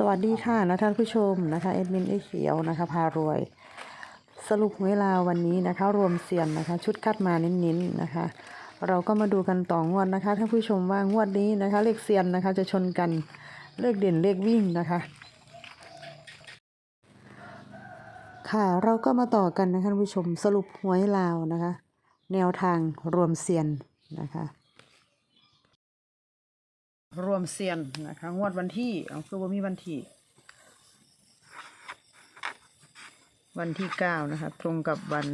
สวัสดีค่ะนะท่านผู้ชมนะคะเอ็ดมินเอเขียวนะคะพารวย สรุปเวลาวันนี้นะคะ รวมเสียนนะคะ ชุดคัดมาเน้นๆนะคะ เราก็มาดูกันต่องวดนะคะท่านผู้ชมว่างวดนี้นะคะ เลขเซียนนะคะ จะชนกันเลขเด่นเลขวิ่งนะคะ ค่ะเราก็มาต่อกันนะคะท่านผู้ชมสรุปหวยลาวนะคะ แนวทางรวมเซียนนะคะ รวมเซียนนะคะ งวดวันที่เอาคือว่ามีวันที่ วันที่เก้านะคะ ตรงกับวัน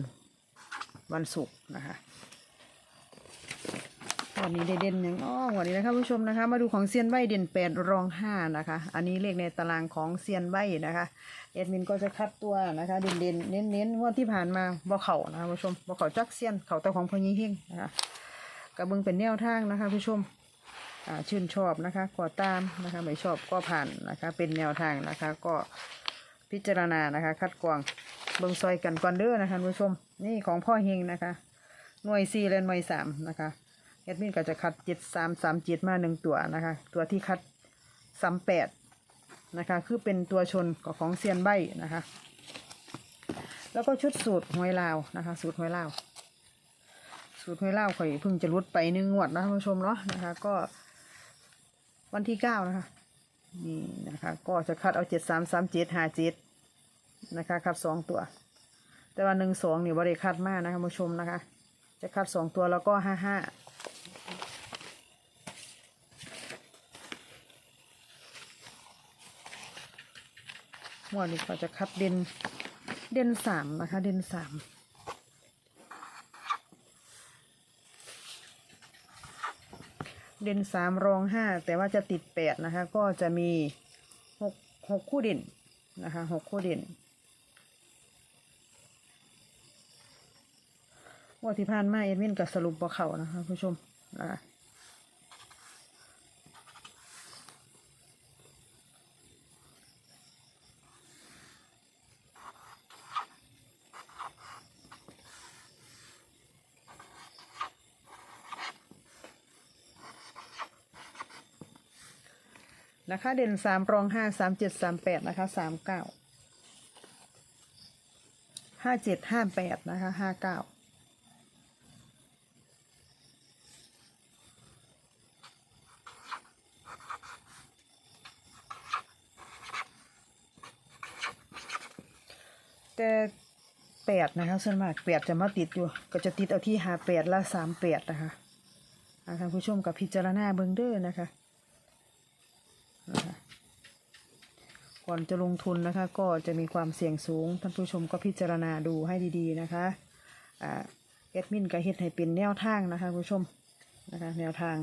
วันศุกร์นะคะวันนี้ได้เด่นอย่างอ้อวันนี้นะคะผู้ชมนะคะ มาดูของเซียนใบเด่นแปดรองห้านะคะ อันนี้เลขในตารางของเซียนใบนะคะเอ็ดมินก็จะคัดตัวนะคะ เด่นเด่นๆเน้นเน้นๆงวดที่ผ่านมาบ่เข่านะคะผู้ชมบ่เข่าจักเซียนเข่าแต่ของพญเฮงนะคะกระเบื้องเป็นแนวทางนะคะผู้ชม ชื่นชอบนะคะก็ตามนะคะไม่ชอบก็ผ่านนะคะเป็นแนวทางนะคะก็พิจารณานะคะ คัดกรองเบิ่งซอยกันก่อนเด้อนะคะคุณผู้ชมนี่ของพ่อเฮงนะคะ หน่วยสี่และหน่วยสามนะคะแอดมินก็จะคัดเจ็ดสามสามเจ็ดมาหนึ่งตัวนะคะ ตัวที่คัดสามแปดนะคะคือเป็นตัวชนของเซียนใบนะคะ แล้วก็ชุดสูตรหวยลาวนะคะ สูตรหวยลาวสูตรหวยลาวข่อยเพิ่งจะรุดไปหนึ่งงวดนะท่านผู้ชมเนาะนะคะ ก็ วันที่เก้านะคะ นี่นะคะ ก็จะคัดเอาเจ็ดสามสามเจ็ดห้าเจ็ดนะคะคัดสองตัว แต่ว่าหนึ่งสองนี่บริคัดมากนะคะผู้ชมนะคะ จะคัดสองตัวแล้วก็ห้าห้าหมวดนี้ก็จะคัดเด่นเด่นสามนะคะ เด่นสาม เด่นสามรองห้าแต่ว่าจะติดแปดนะคะ ก็จะมีหกหกคู่เด่นนะคะหกคู่เด่นว่าที่ผ่านมาเอ็ดมินกับสรุปบ่เขานะคะผู้ชมอะ นะคะ เด่นสามรองห้าสามเจ็ดสามแปดนะคะสามเก้าห้าเจ็ดห้าแปดนะคะห้าเก้าแต่แปดนะคะส่วนมากแปดจะมาติดอยู่ ก็จะติดเอาที่หาแปดละสามแปดนะคะท่านผู้ชมกับพิจารณาเบิ้งเด้อนะคะ นะคะก่อนจะลงทุนนะคะ ก็จะมีความเสี่ยงสูง ท่านผู้ชมก็พิจารณาดูให้ดีๆนะคะแอดมินก็เฮ็ดให้เป็นแนวทางนะคะผู้ชมนะคะแนวทาง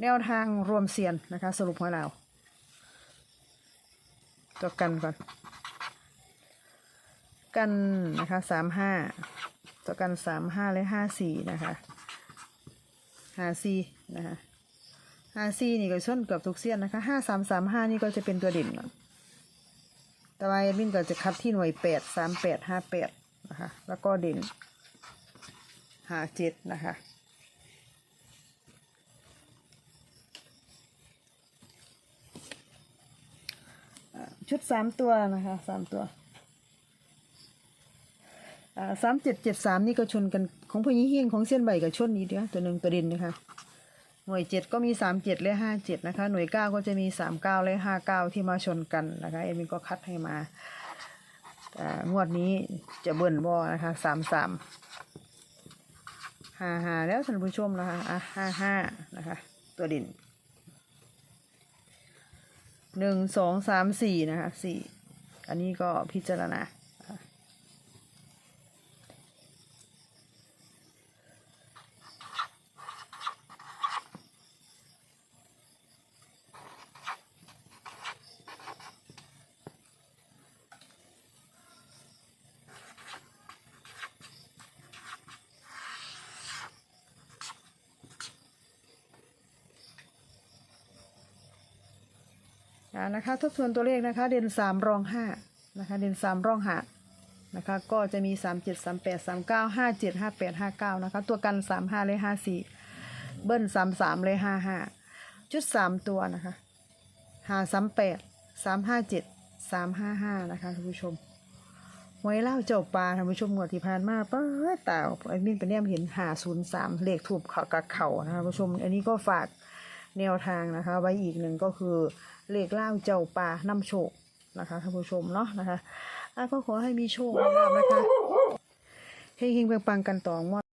แนวทางรวมเซียนนะคะ สรุปให้เราตัวกันก่อน กันนะคะสามห้าตัวกันสามห้าและห้าสี่นะคะห้าสี่นะคะ ห้าสี่นี่ก็ส้นเกือบทุกเสี้ยนนะคะห้าสามสามห้านี่ก็จะเป็นตัวเด่นเนาะแต่ว่าเอดมินก็จะคัดที่หน่วยแปดสามแปดห้าแปดนะคะแล้วก็เด่นห้าเจ็ดนะคะชุดสามตัวนะคะสามตัวสามเจ็ดเจ็ดสามนี่ก็ชนกันของพญิเฮียงของเส้นใบกับชนนี้เดียวตัวหนึ่งตัวเด่นนะคะ หน่วยเจ็ดก็มีสามเจ็ดและห้าเจ็ดนะคะ หน่วยเก้าก็จะมีสามเก้าและห้าเก้าที่มาชนกันนะคะเอ็มนก็คัดให้มางวดนี้จะเบิ่นบอนะคะสามสามห้าห้าแล้วท่านผู้ชมนะคะอะห้าห้านะคะ ตัวด่นหนึ่งสองสามสี่นะคะสี่อันนี้ก็พิจารณา นะคะทบทวนตัวเลขนะคะ เด่นสามรองห้านะคะ เด่นสามรองห้านะคะ ก็จะมีสามเจ็ดสามแปดสามเก้าห้าเจ็ดห้าแปดห้าเก้านะคะ ตัวกันสามห้าเลยห้าสี่เบิ้ลสามสามเลยห้าห้าชุดสามตัวนะคะหาสามแปดสามห้าเจ็ดสามห้าห้านะคะท่านผู้ชมหวยเล่าเจ้าปลาท่านผู้ชมงวดที่ผ่านมาป้าตาไอ้มินเป็นเนี่ยเห็นหาศูนย์สามเลขถูกเขากับเข่านะคะท่านผู้ชม อันนี้ก็ฝาก แนวทางนะคะ ไว้อีกหนึ่งก็คือเลขเล่าเจ้าปลานำโชคนะคะท่านผู้ชมเนาะนะคะะก็ขอให้มีโชคลาภนะคะเฮงๆปังๆกันต่องวด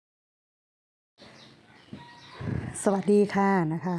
สวัสดีค่ะนะคะ